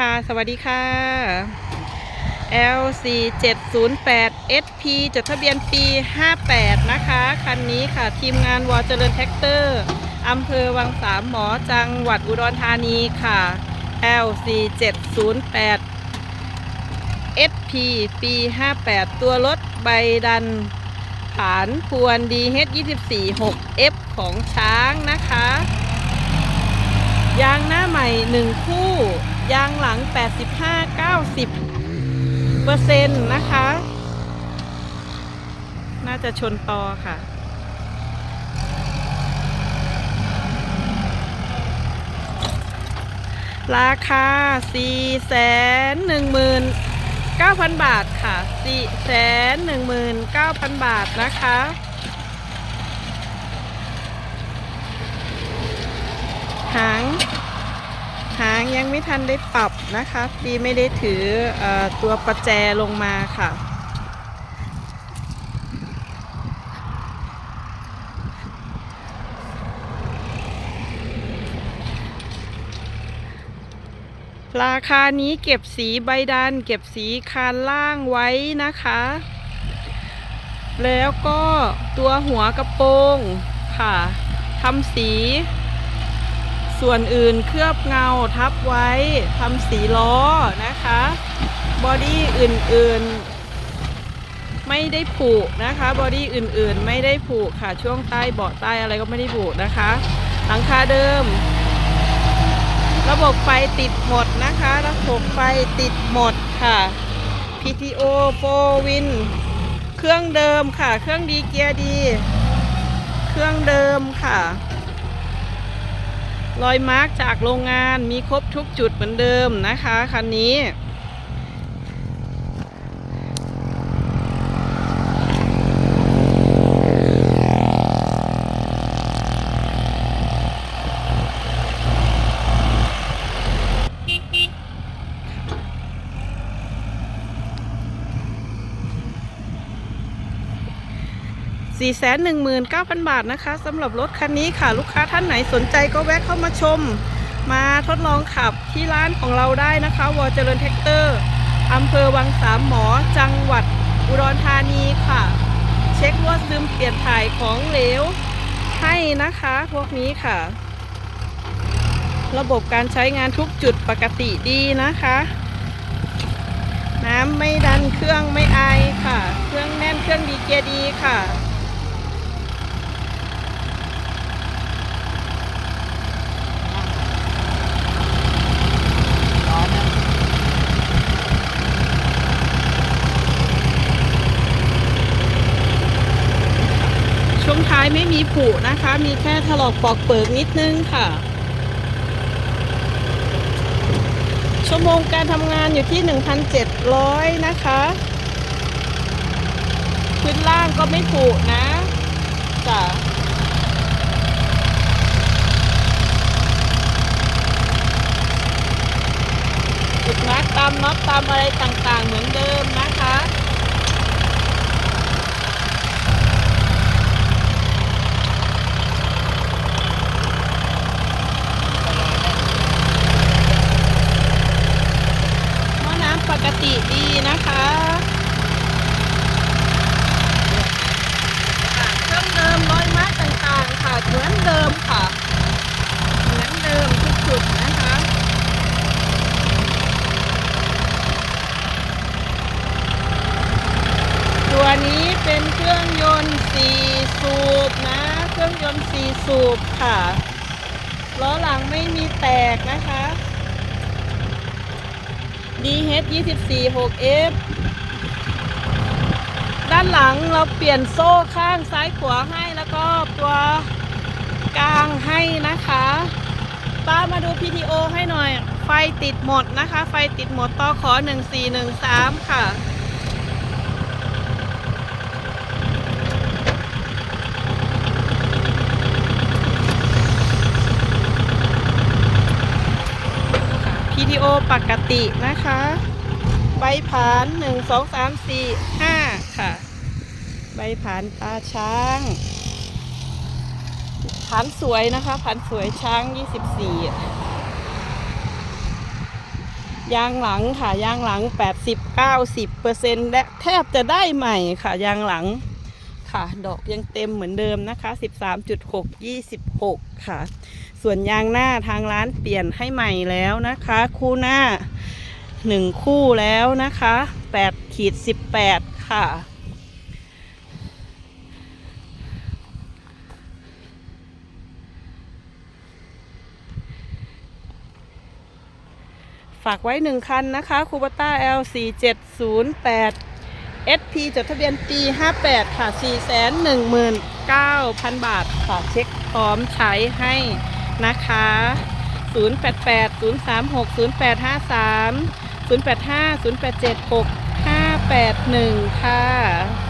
ค่ะ สวัสดีค่ะ LC 708 SP จดทะเบียนปี 58 นะคะ คันนี้ค่ะ ทีมงานวอเจริญแท็กเตอร์อำเภอวังสามหมอจังหวัดอุดรธานีค่ะ LC 708 SP ปี 58 ตัวรถใบดันฐานพวน DH 24 6F ของช้างนะคะ ยางหน้าใหม่ 1 คู่ ยางหลัง 85-90เปอร์เซ็นต์นะคะ น่าจะชนตอค่ะราคา 4 1 9 0 0 0 บาทค่ะ 4 1 9 0 0 0 บาทนะคะ หาง หางยังไม่ทันได้ปรับนะคะดีไม่ได้ถือเออตัวประแจลงมาค่ะ ราคานี้เก็บสีใบดัน เก็บสีคานล่างไว้นะคะ แล้วก็ตัวหัวกระโปรงค่ะทำสี ส่วนอื่นเคลือบเงาทับไว้ทำสีล้อนะคะ บอดี้อื่นๆ ไม่ได้ผูกนะคะ บอดี้อื่นๆ ไม่ได้ผูกค่ะ ช่วงใต้เบาะใต้อะไรก็ไม่ได้ผูกนะคะ หลังคาเดิม ระบบไฟติดหมดนะคะ ระบบไฟติดหมดค่ะ PTO 4 Win เครื่องเดิมค่ะ เครื่องดีเกียร์ดี เครื่องเดิมค่ะ รอยมาร์กจากโรงงานมีครบทุกจุดเหมือนเดิมนะคะคันนี้ 419,000 บาทนะคะสำหรับรถคันนี้ค่ะ ลูกค้าท่านไหนสนใจก็แวะเข้ามาชม มาทดลองขับที่ร้านของเราได้นะคะวอเจริญแท็กเตอร์อำเภอวังสามหมอ จังหวัดอุดรธานีค่ะ เช็ครั่วซึมเปลี่ยนถ่ายของเหลวให้นะคะพวกนี้ค่ะ ระบบการใช้งานทุกจุดปกติดีนะคะ น้ำไม่ดันเครื่องไม่ไอค่ะ เครื่องแน่นเครื่องดีเกียร์ดีค่ะ ช่วงท้ายไม่มีผุนะคะ มีแค่ถลอกปอกเปิกนิดนึงค่ะ ชั่วโมงการทำงานอยู่ที่ 1,700 นะคะพื้นล่างก็ไม่ผุนะจ้ะจุดนักตามน็อตตามอะไรต่างๆเหมือนเดิมนะคะ หม้อน้ำปกติดีนะคะเครื่องเดิมรอยไม้ต่างๆ ค่ะเหมือนเดิมค่ะ เหมือนเดิมทุกจุดนะคะ ตัว นี้เป็นเครื่องยนต์4สูบนะ เครื่องยนต์4สูบค่ะ ล้อหลังไม่มีแตกนะคะ DH 24 6F ด้านหลังเราเปลี่ยนโซ่ข้างซ้ายขวาให้แล้วก็ตัวกลางให้นะคะป้ามาดู PTO ให้หน่อย ไฟติดหมดนะคะ ไฟติดหมดต่อขอ 1413 ค่ะ PTO ปกตินะคะ ใบผาน1 2 3 4 5ค่ะ ใบผานตาช้างผานสวยนะคะผานสวยช้าง24ยางหลังค่ะยางหลัง80-90%และแทบจะได้ใหม่ค่ะยางหลัง ค่ะ ดอกยังเต็มเหมือนเดิมนะคะ 13.6 26 ค่ะ ส่วนยางหน้าทางร้านเปลี่ยนให้ใหม่แล้วนะคะ คู่หน้า 1 คู่แล้วนะคะ8ขีด18 ค่ะฝากไว้หนึ่งคันนะคะคูปต้า L 4 7 0 8 SP จดทะเบียนปี 58 ค่ะ 419,000 บาทค่ะเช็คพร้อมใช้ให้นะคะ 088 036 0853 085 0876 581 ค่ะ